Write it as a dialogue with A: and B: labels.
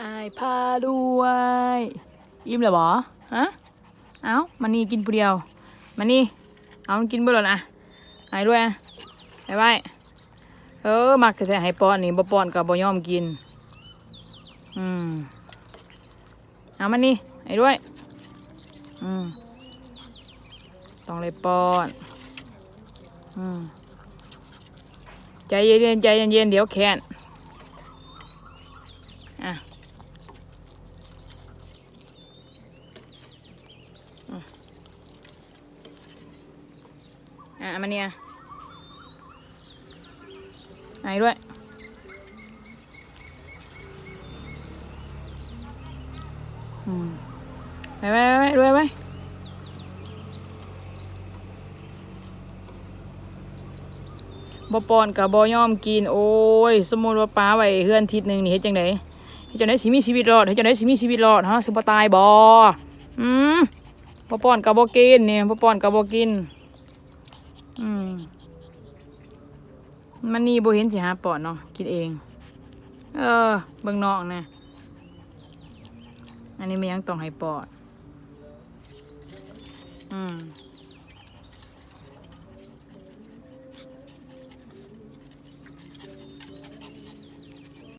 A: อายพาด้วยอิ่มเหรอบอฮะเอามานี่กินผู้เดียว มานี่ เอามันกินเบ่หรอนะอายด้วยอะไปไปเออ มักแต่ให้ป้อนนี่บ่ป้อนก็บ่ยอมกิน อืม เอามานี่ไอ้ด้วย อืม ต้องเลยป้อน อืม ใจเย็นๆใจเย็นๆเดี๋ยวแค้นอะ อะมาเนี่ยไหนด้วย อืมไปไปไปด้วยไปบ่ปอนกับบอยอมกิน โอ้ย สมมุติว่าป้าไว้เฮือนทิศหนึ่งนี่เฮ็ดจังไดเฮ็ดจังไดสิมีชีวิตรอดเฮ็ดจังไดสิมีชีวิตรอดฮะสิบ่ตายบ่อืมบ่ปอนกับบ่กินนี่บ่ปอนกับบ่กิน อืมมันนี่โบเห็นสิหาปอดเนาะกินเอง เออ เบื้องนอกนะอันนี้ไม่ยังต้องให้ปอด อืม